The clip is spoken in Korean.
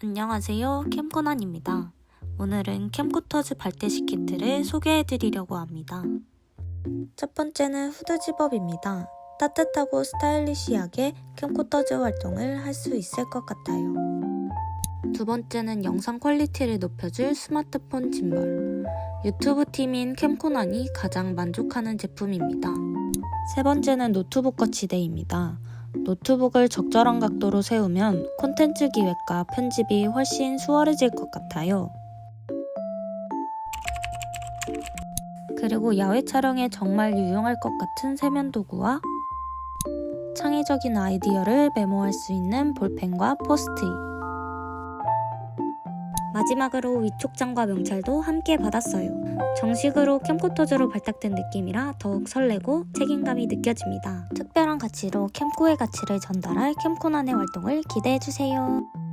안녕하세요. 캠코난입니다. 오늘은 캠코터즈 발대식 키트를 소개해 드리려고 합니다. 첫 번째는 후드 집업입니다. 따뜻하고 스타일리시하게 캠코터즈 활동을 할 수 있을 것 같아요. 두 번째는 영상 퀄리티를 높여줄 스마트폰 짐벌. 유튜브 팀인 캠코난이 가장 만족하는 제품입니다. 세 번째는 노트북 거치대입니다. 노트북을 적절한 각도로 세우면 콘텐츠 기획과 편집이 훨씬 수월해질 것 같아요. 그리고 야외 촬영에 정말 유용할 것 같은 세면 도구와 창의적인 아이디어를 메모할 수 있는 볼펜과 포스트잇. 마지막으로 위촉장과 명찰도 함께 받았어요. 정식으로 캠코터즈로 발탁된 느낌이라 더욱 설레고 책임감이 느껴집니다. 특별한 가치로 캠코의 가치를 전달할 캠코난의 활동을 기대해주세요.